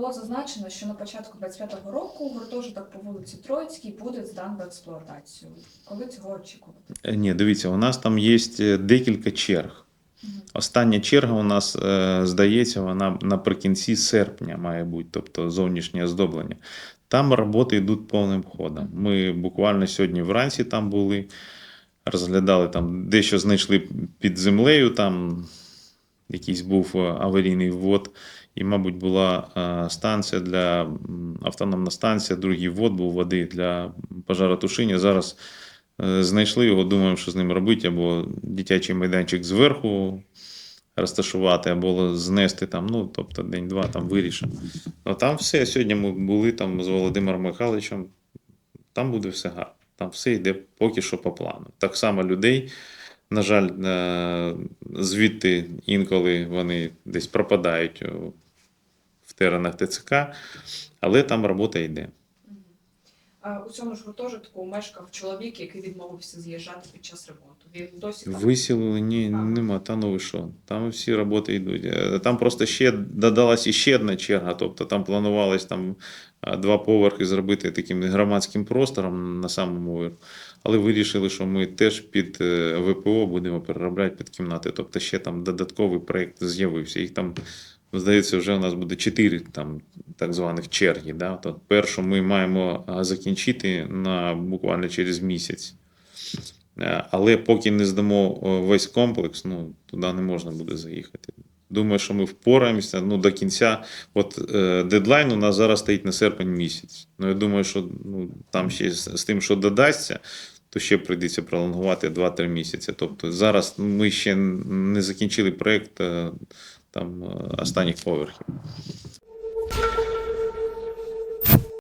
було зазначено, що на початку 25-го року гуртожиток по вулиці Троїцькій буде здан в експлуатацію. Коли цього очікувати? Е, Ні, дивіться, у нас там є е, декілька черг. Остання черга у нас, е, здається, вона наприкінці серпня має бути, тобто зовнішнє оздоблення. Там роботи йдуть повним ходом. Ми буквально сьогодні вранці там були, розглядали там, дещо знайшли під землею, там якийсь був аварійний ввод, і, мабуть, була е, станція для автономна станція, другий ввод був води для пожаротушіння. Зараз е, знайшли його, думаємо, що з ним робити, або дитячий майданчик зверху розташувати, або знести там, ну, тобто день-два там вирішимо. Ну там все. Сьогодні ми були там з Володимиром Михайловичем, там буде все гарно. Там все йде поки що по плану. Так само людей, на жаль, е, звідти інколи вони десь пропадають в теренах ТЦК, але там робота йде. У цьому ж гуртожитку мешкав чоловік, який відмовився з'їжджати під час ремонту. Він досі там. Ні, А. нема. Та ну ви що? Там всі роботи йдуть. Е, Там просто ще додалась іще одна черга. Тобто там планувалось там два поверхи зробити таким громадським простором на самому верху. Але вирішили, що ми теж під е, ВПО будемо переробляти під кімнати. Тобто ще там додатковий проєкт з'явився. Їх там, здається, вже у нас буде чотири там так званих черги. Да? То першу ми маємо закінчити на буквально через місяць. Е, Але поки не здамо весь комплекс, ну туди не можна буде заїхати. Думаю, що ми впораємося ну, до кінця. От е, дедлайн у нас зараз стоїть на серпень місяць. Ну, я думаю, що ну, там ще з, з тим, що додасться, то ще прийдеться пролонгувати 2-3 місяці. Тобто зараз ми ще не закінчили проєкт е, е, останніх поверхів.